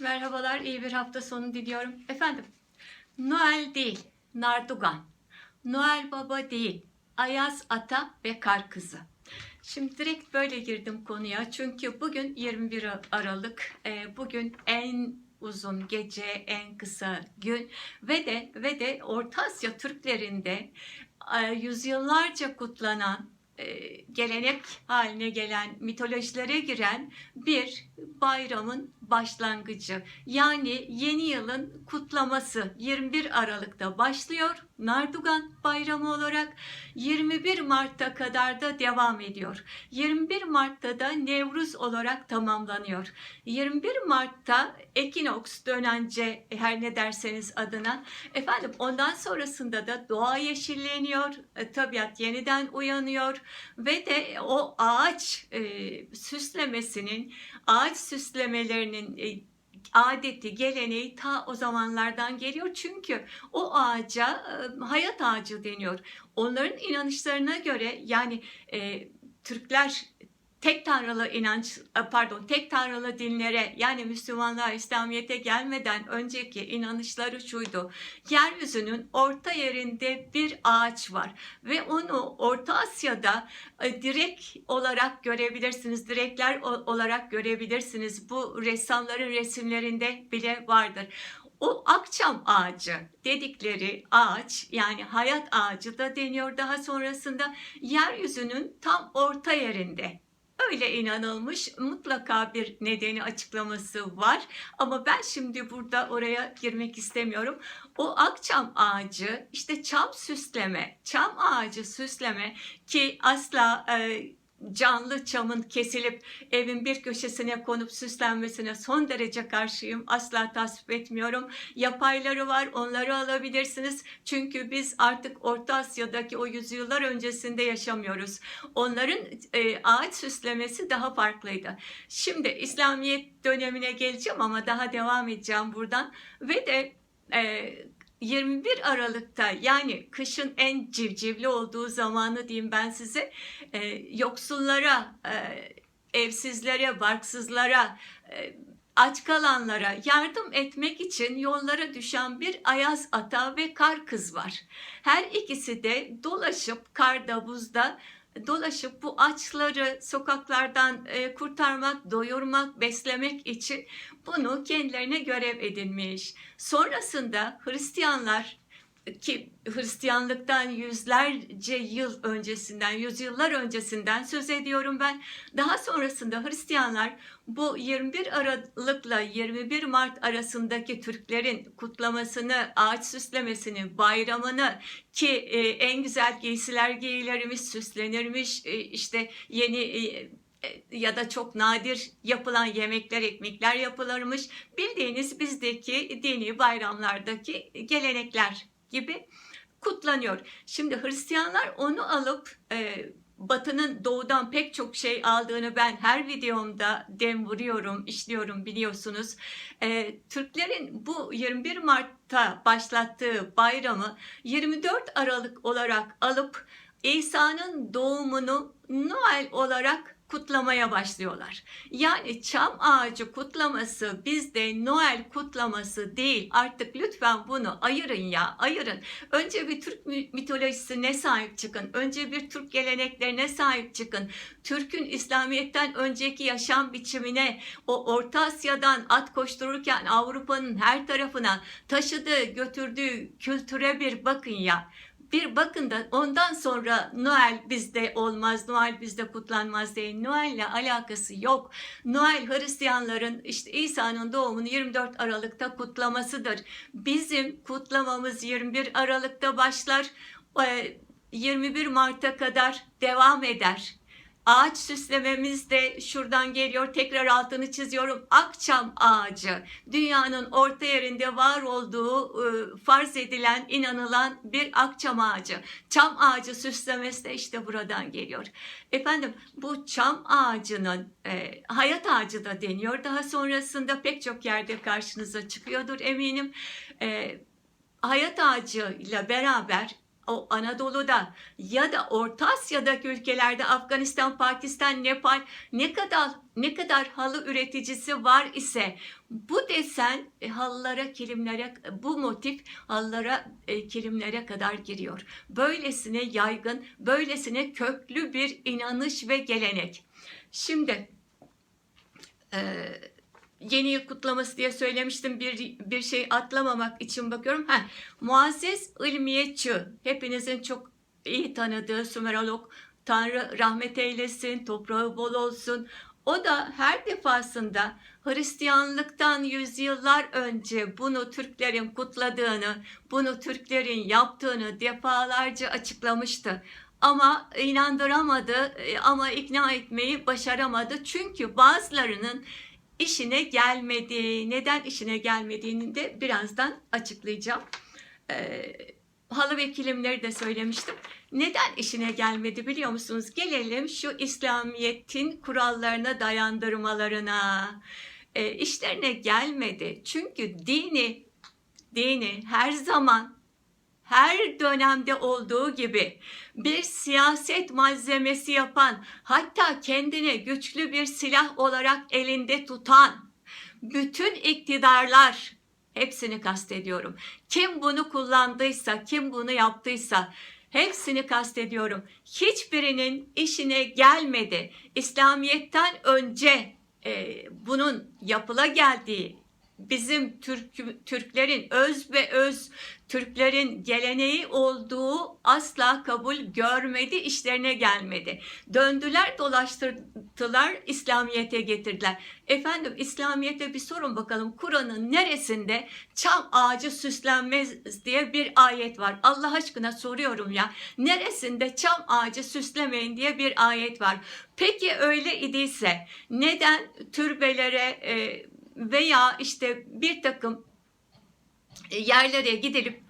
Merhabalar, iyi bir hafta sonu diliyorum. Efendim, Noel değil, Nardugan. Noel Baba değil, Ayaz Ata ve Kar Kızı. Şimdi direkt böyle girdim konuya. Çünkü bugün 21 Aralık. Ee, Bugün en uzun gece, en kısa gün ve de ve de Orta Asya Türklerinde e, yüzyıllarca kutlanan e, gelenek haline gelen, mitolojilere giren bir bayramın başlangıcı. Yani yeni yılın kutlaması 21 Aralık'ta başlıyor. Nardugan Bayramı olarak 21 Mart'a kadar da devam ediyor. 21 Mart'ta da Nevruz olarak tamamlanıyor. 21 Mart'ta Ekinoks dönence her ne derseniz adına efendim ondan sonrasında da doğa yeşilleniyor, e, tabiat yeniden uyanıyor ve de o ağaç e, süslemesinin, ağaç süslemelerinin e, adeti, geleneği ta o zamanlardan geliyor. Çünkü o ağaca e, hayat ağacı deniyor. Onların inanışlarına göre yani e, Türkler tek tanrılı inanç e, pardon tek tanrılı dinlere yani Müslümanlığa İslamiyet'e gelmeden önceki inanışları şuydu. Yeryüzünün orta yerinde bir ağaç var ve onu Orta Asya'da e, direkt olarak görebilirsiniz. Direkler olarak görebilirsiniz. Bu ressamların resimlerinde bile vardır. O akçam ağacı dedikleri ağaç yani hayat ağacı da deniyor daha sonrasında yeryüzünün tam orta yerinde Öyle inanılmış mutlaka bir nedeni açıklaması var ama ben şimdi burada oraya girmek istemiyorum. O akçam ağacı işte çam süsleme, çam ağacı süsleme ki asla e, canlı çamın kesilip evin bir köşesine konup süslenmesine son derece karşıyım. Asla tasvip etmiyorum. Yapayları var onları alabilirsiniz. Çünkü biz artık Orta Asya'daki o yüzyıllar öncesinde yaşamıyoruz. Onların e, ağaç süslemesi daha farklıydı. Şimdi İslamiyet dönemine geleceğim ama daha devam edeceğim buradan. Ve de e, 21 Aralık'ta yani kışın en civcivli olduğu zamanı diyeyim ben size e, yoksullara, e, evsizlere, barksızlara, e, aç kalanlara yardım etmek için yollara düşen bir ayaz ata ve kar kız var. Her ikisi de dolaşıp karda buzda dolaşıp bu açları sokaklardan e, kurtarmak, doyurmak, beslemek için bunu kendilerine görev edinmiş. Sonrasında Hristiyanlar ki Hristiyanlıktan yüzlerce yıl öncesinden, yüzyıllar öncesinden söz ediyorum ben. Daha sonrasında Hristiyanlar bu 21 Aralık'la 21 Mart arasındaki Türklerin kutlamasını, ağaç süslemesini, bayramını ki e, en güzel giysiler giyilermiş, süslenirmiş, e, işte yeni e, ya da çok nadir yapılan yemekler, ekmekler yapılırmış. Bildiğiniz bizdeki dini bayramlardaki gelenekler gibi kutlanıyor. Şimdi Hristiyanlar onu alıp e, Batı'nın doğudan pek çok şey aldığını ben her videomda dem vuruyorum, işliyorum biliyorsunuz. E, Türklerin bu 21 Mart'ta başlattığı bayramı 24 Aralık olarak alıp İsa'nın doğumunu Noel olarak kutlamaya başlıyorlar. Yani çam ağacı kutlaması bizde Noel kutlaması değil. Artık lütfen bunu ayırın ya ayırın. Önce bir Türk mitolojisine sahip çıkın. Önce bir Türk geleneklerine sahip çıkın. Türk'ün İslamiyet'ten önceki yaşam biçimine o Orta Asya'dan at koştururken Avrupa'nın her tarafına taşıdığı götürdüğü kültüre bir bakın ya bir bakın da ondan sonra Noel bizde olmaz, Noel bizde kutlanmaz değil. Noel'le alakası yok. Noel Hristiyanların işte İsa'nın doğumunu 24 Aralık'ta kutlamasıdır. Bizim kutlamamız 21 Aralık'ta başlar. 21 Mart'a kadar devam eder. Ağaç süslememiz de şuradan geliyor. Tekrar altını çiziyorum. Akçam ağacı. Dünyanın orta yerinde var olduğu e, farz edilen, inanılan bir akçam ağacı. Çam ağacı süslemesi de işte buradan geliyor. Efendim bu çam ağacının e, hayat ağacı da deniyor. Daha sonrasında pek çok yerde karşınıza çıkıyordur eminim. E, hayat ağacıyla beraber o Anadolu'da ya da Orta Asya'daki ülkelerde Afganistan, Pakistan, Nepal ne kadar ne kadar halı üreticisi var ise bu desen e, halılara, kilimlere, bu motif halılara, e, kilimlere kadar giriyor. Böylesine yaygın, böylesine köklü bir inanış ve gelenek. Şimdi e, yeni yıl kutlaması diye söylemiştim bir bir şey atlamamak için bakıyorum. Ha, Muazzez İlmiye Çığ, hepinizin çok iyi tanıdığı Sümerolog, Tanrı rahmet eylesin, toprağı bol olsun. O da her defasında Hristiyanlıktan yüzyıllar önce bunu Türklerin kutladığını, bunu Türklerin yaptığını defalarca açıklamıştı. Ama inandıramadı e, ama ikna etmeyi başaramadı. Çünkü bazılarının işine gelmedi. Neden işine gelmediğini de birazdan açıklayacağım. Ee, halı ve kilimleri de söylemiştim. Neden işine gelmedi biliyor musunuz? Gelelim şu İslamiyet'in kurallarına dayandırmalarına. Ee, işlerine gelmedi. Çünkü dini, dini her zaman her dönemde olduğu gibi bir siyaset malzemesi yapan, hatta kendine güçlü bir silah olarak elinde tutan bütün iktidarlar hepsini kastediyorum. Kim bunu kullandıysa, kim bunu yaptıysa hepsini kastediyorum. Hiçbirinin işine gelmedi. İslamiyet'ten önce e, bunun yapıla geldiği bizim Türk, Türklerin öz ve öz Türklerin geleneği olduğu asla kabul görmedi, işlerine gelmedi. Döndüler, dolaştırdılar, İslamiyet'e getirdiler. Efendim İslamiyet'e bir sorun bakalım. Kur'an'ın neresinde çam ağacı süslenmez diye bir ayet var. Allah aşkına soruyorum ya. Neresinde çam ağacı süslemeyin diye bir ayet var. Peki öyle idiyse neden türbelere e, veya işte bir takım yerlere gidilip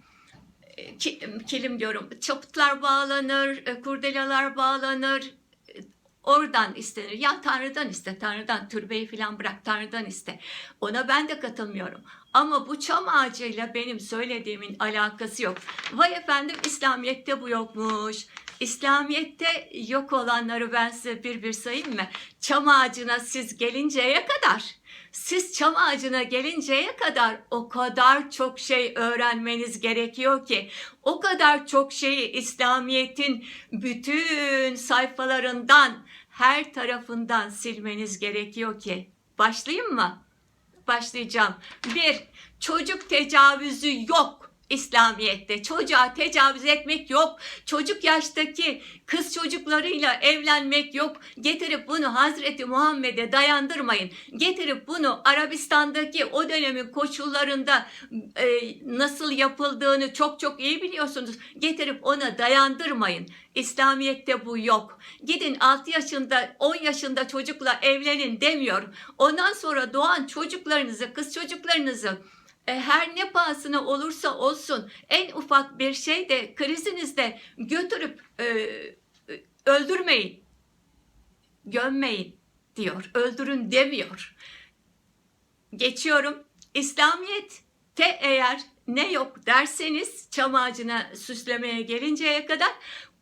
e, kilim diyorum çaputlar bağlanır, e, kurdelalar bağlanır, e, oradan istenir. Ya Tanrı'dan iste, Tanrı'dan türbeyi falan bırak, Tanrı'dan iste. Ona ben de katılmıyorum. Ama bu çam ağacıyla benim söylediğimin alakası yok. Vay efendim İslamiyet'te bu yokmuş. İslamiyet'te yok olanları ben size bir bir sayayım mı? Çam ağacına siz gelinceye kadar siz çam ağacına gelinceye kadar o kadar çok şey öğrenmeniz gerekiyor ki o kadar çok şeyi İslamiyet'in bütün sayfalarından her tarafından silmeniz gerekiyor ki. Başlayayım mı? Başlayacağım. Bir, çocuk tecavüzü yok. İslamiyet'te çocuğa tecavüz etmek yok. Çocuk yaştaki kız çocuklarıyla evlenmek yok. Getirip bunu Hazreti Muhammed'e dayandırmayın. Getirip bunu Arabistan'daki o dönemin koşullarında e, nasıl yapıldığını çok çok iyi biliyorsunuz. Getirip ona dayandırmayın. İslamiyet'te bu yok. Gidin 6 yaşında 10 yaşında çocukla evlenin demiyor. Ondan sonra doğan çocuklarınızı, kız çocuklarınızı her ne pahasına olursa olsun en ufak bir şey de krizinizde götürüp e, e, öldürmeyin, gömmeyin diyor. Öldürün demiyor. Geçiyorum. İslamiyet'te eğer ne yok derseniz çam ağacına süslemeye gelinceye kadar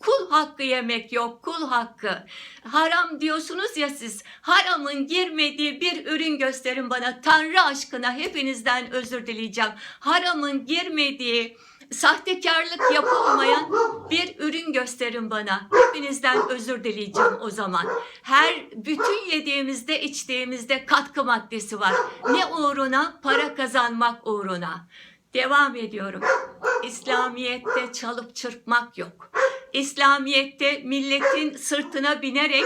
Kul hakkı yemek yok, kul hakkı. Haram diyorsunuz ya siz. Haramın girmediği bir ürün gösterin bana. Tanrı aşkına hepinizden özür dileyeceğim. Haramın girmediği sahtekarlık yapılmayan bir ürün gösterin bana. Hepinizden özür dileyeceğim o zaman. Her bütün yediğimizde içtiğimizde katkı maddesi var. Ne uğruna? Para kazanmak uğruna. Devam ediyorum. İslamiyet'te çalıp çırpmak yok. İslamiyet'te milletin sırtına binerek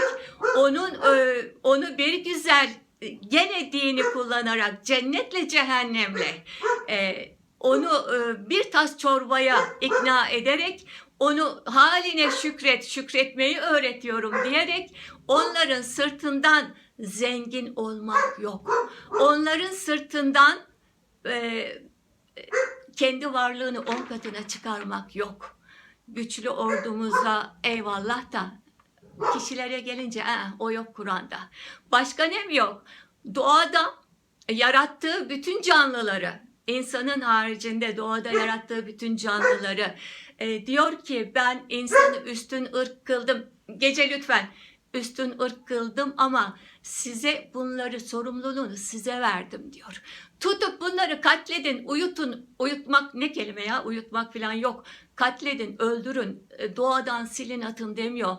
onun e, onu bir güzel e, gene dini kullanarak cennetle cehennemle e, onu bir tas çorbaya ikna ederek onu haline şükret, şükretmeyi öğretiyorum diyerek onların sırtından zengin olmak yok. Onların sırtından kendi varlığını on katına çıkarmak yok güçlü ordumuza eyvallah da kişilere gelince eh, o yok Kur'an'da. Başka ne yok? Doğada yarattığı bütün canlıları insanın haricinde doğada yarattığı bütün canlıları. E, diyor ki ben insanı üstün ırk kıldım. Gece lütfen üstün ırk kıldım ama size bunları sorumluluğunu size verdim diyor. Tutup bunları katledin, uyutun. Uyutmak ne kelime ya? Uyutmak falan yok. Katledin, öldürün, e, doğadan silin atın demiyor.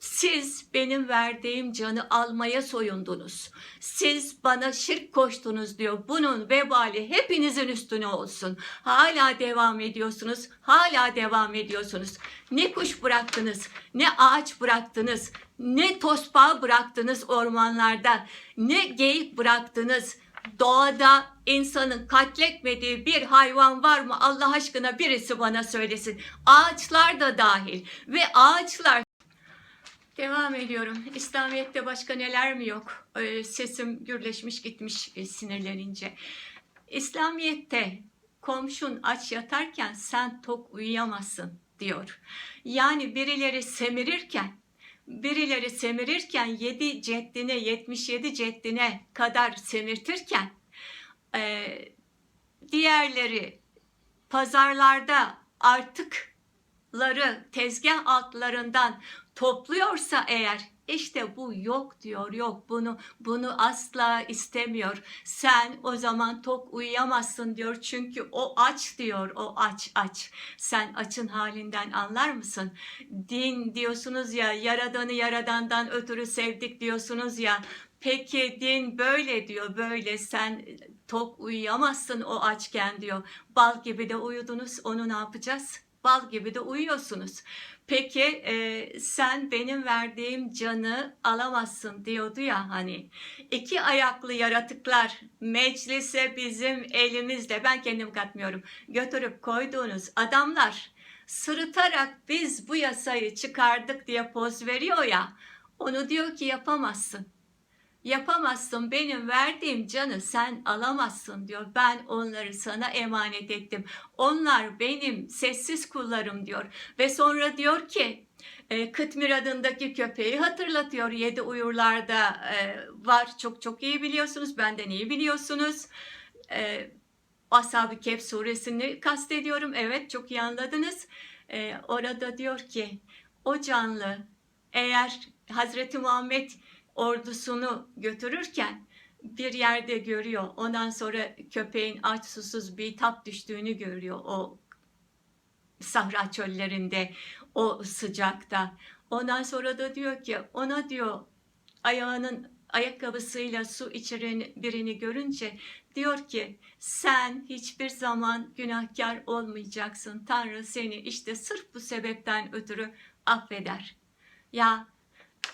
Siz benim verdiğim canı almaya soyundunuz. Siz bana şirk koştunuz diyor. Bunun vebali hepinizin üstüne olsun. Hala devam ediyorsunuz. Hala devam ediyorsunuz. Ne kuş bıraktınız, ne ağaç bıraktınız, ne tosbağa bıraktınız ormanlarda, ne geyik bıraktınız. Doğada insanın katletmediği bir hayvan var mı? Allah aşkına birisi bana söylesin. Ağaçlar da dahil ve ağaçlar Devam ediyorum. İslamiyet'te başka neler mi yok? Ee, sesim gürleşmiş gitmiş e, sinirlenince. İslamiyet'te komşun aç yatarken sen tok uyuyamazsın diyor. Yani birileri semirirken birileri semirirken 7 ceddine 77 ceddine kadar semirtirken e, diğerleri pazarlarda artıkları tezgah altlarından topluyorsa eğer işte bu yok diyor yok bunu bunu asla istemiyor. Sen o zaman tok uyuyamazsın diyor çünkü o aç diyor o aç aç. Sen açın halinden anlar mısın? Din diyorsunuz ya yaradanı yaradandan ötürü sevdik diyorsunuz ya. Peki din böyle diyor böyle sen tok uyuyamazsın o açken diyor. Bal gibi de uyudunuz onu ne yapacağız? Bal gibi de uyuyorsunuz. Peki e, sen benim verdiğim canı alamazsın diyordu ya hani. İki ayaklı yaratıklar meclise bizim elimizle ben kendim katmıyorum götürüp koyduğunuz adamlar sırıtarak biz bu yasayı çıkardık diye poz veriyor ya. Onu diyor ki yapamazsın. Yapamazsın benim verdiğim canı sen alamazsın diyor. Ben onları sana emanet ettim. Onlar benim sessiz kullarım diyor. Ve sonra diyor ki e, Kıtmir adındaki köpeği hatırlatıyor. Yedi uyurlarda e, var. Çok çok iyi biliyorsunuz. Benden iyi biliyorsunuz. E, Ashab-ı Kehf suresini kastediyorum. Evet çok iyi anladınız. E, orada diyor ki o canlı eğer Hazreti Muhammed ordusunu götürürken bir yerde görüyor. Ondan sonra köpeğin aç susuz bir tap düştüğünü görüyor o sahra çöllerinde, o sıcakta. Ondan sonra da diyor ki ona diyor ayağının ayakkabısıyla su içiren birini görünce diyor ki sen hiçbir zaman günahkar olmayacaksın. Tanrı seni işte sırf bu sebepten ötürü affeder. Ya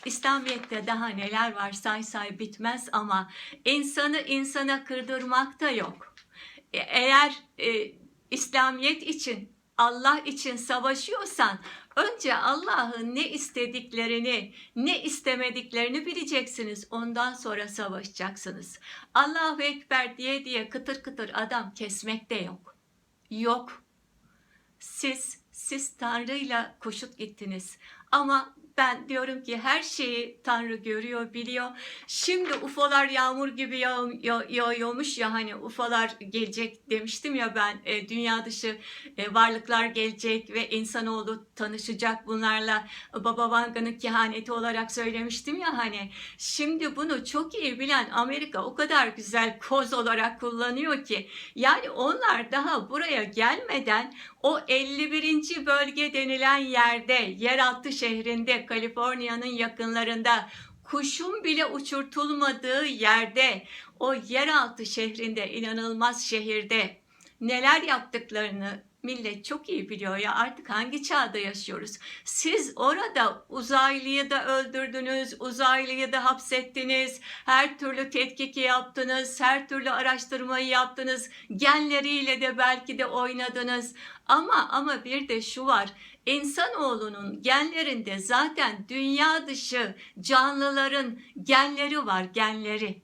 İslamiyet'te daha neler var say say bitmez ama insanı insana kırdırmak da yok. E, eğer e, İslamiyet için, Allah için savaşıyorsan önce Allah'ın ne istediklerini, ne istemediklerini bileceksiniz. Ondan sonra savaşacaksınız. Allahu Ekber diye diye kıtır kıtır adam kesmek de yok. Yok. Siz siz Tanrı'yla koşut gittiniz. Ama ben diyorum ki her şeyi Tanrı görüyor, biliyor. Şimdi UFO'lar yağmur gibi yağ, yağ, yağıyormuş ya hani UFO'lar gelecek demiştim ya ben e, dünya dışı e, varlıklar gelecek ve insanoğlu tanışacak bunlarla Baba Vanga'nın kehaneti olarak söylemiştim ya hani. Şimdi bunu çok iyi bilen Amerika o kadar güzel koz olarak kullanıyor ki yani onlar daha buraya gelmeden o 51. bölge denilen yerde yeraltı şehrinde Kaliforniya'nın yakınlarında kuşun bile uçurtulmadığı yerde o yeraltı şehrinde inanılmaz şehirde neler yaptıklarını millet çok iyi biliyor ya artık hangi çağda yaşıyoruz. Siz orada uzaylıyı da öldürdünüz, uzaylıyı da hapsettiniz, her türlü tetkiki yaptınız, her türlü araştırmayı yaptınız, genleriyle de belki de oynadınız. Ama ama bir de şu var. İnsanoğlunun genlerinde zaten dünya dışı canlıların genleri var, genleri.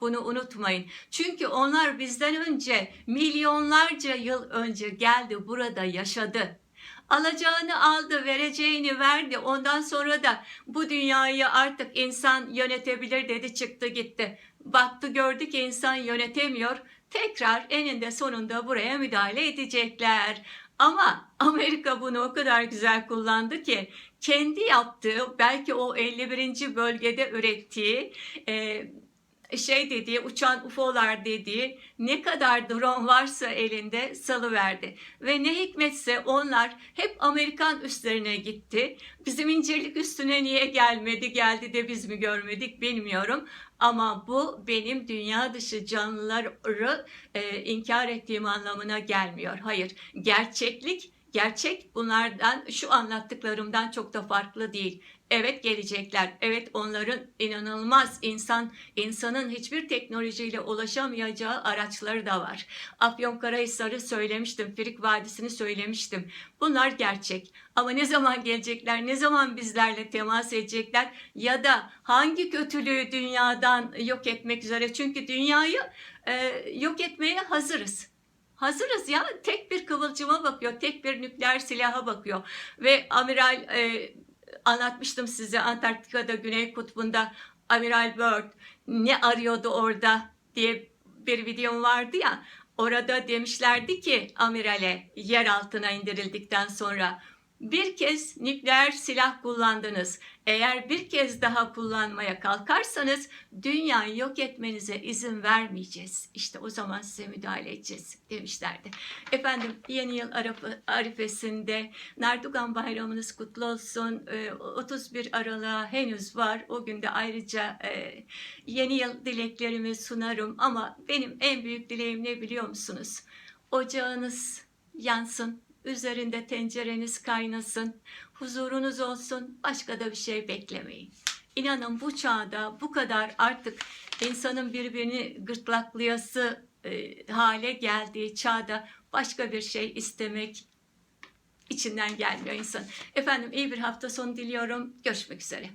Bunu unutmayın. Çünkü onlar bizden önce milyonlarca yıl önce geldi burada yaşadı. Alacağını aldı, vereceğini verdi. Ondan sonra da bu dünyayı artık insan yönetebilir dedi çıktı gitti. Baktı gördü ki insan yönetemiyor. tekrar eninde sonunda buraya müdahale edecekler. Ama Amerika bunu o kadar güzel kullandı ki kendi yaptığı belki o 51. bölgede ürettiği e, şey dediği uçan UFO'lar dediği ne kadar drone varsa elinde salıverdi. Ve ne hikmetse onlar hep Amerikan üstlerine gitti. Bizim incirlik üstüne niye gelmedi geldi de biz mi görmedik bilmiyorum. Ama bu benim dünya dışı canlıları e, inkar ettiğim anlamına gelmiyor. Hayır gerçeklik gerçek bunlardan şu anlattıklarımdan çok da farklı değil. Evet gelecekler. Evet onların inanılmaz insan insanın hiçbir teknolojiyle ulaşamayacağı araçları da var. Afyonkarahisar'ı söylemiştim, Firik Vadisi'ni söylemiştim. Bunlar gerçek. Ama ne zaman gelecekler, ne zaman bizlerle temas edecekler ya da hangi kötülüğü dünyadan yok etmek üzere? Çünkü dünyayı e, yok etmeye hazırız. Hazırız ya tek bir kıvılcıma bakıyor, tek bir nükleer silaha bakıyor ve amiral e, anlatmıştım size Antarktika'da Güney Kutbu'nda Amiral Byrd ne arıyordu orada diye bir videom vardı ya. Orada demişlerdi ki amirale yer altına indirildikten sonra bir kez nükleer silah kullandınız. Eğer bir kez daha kullanmaya kalkarsanız dünyayı yok etmenize izin vermeyeceğiz. İşte o zaman size müdahale edeceğiz demişlerdi. Efendim yeni yıl arifesinde Nardugan bayramınız kutlu olsun. Ee, 31 Aralık'a henüz var. O günde ayrıca e, yeni yıl dileklerimi sunarım. Ama benim en büyük dileğim ne biliyor musunuz? Ocağınız yansın, üzerinde tencereniz kaynasın, huzurunuz olsun, başka da bir şey beklemeyin. İnanın bu çağda bu kadar artık insanın birbirini gırtlaklayası e, hale geldiği çağda başka bir şey istemek içinden gelmiyor insan. Efendim iyi bir hafta sonu diliyorum. Görüşmek üzere.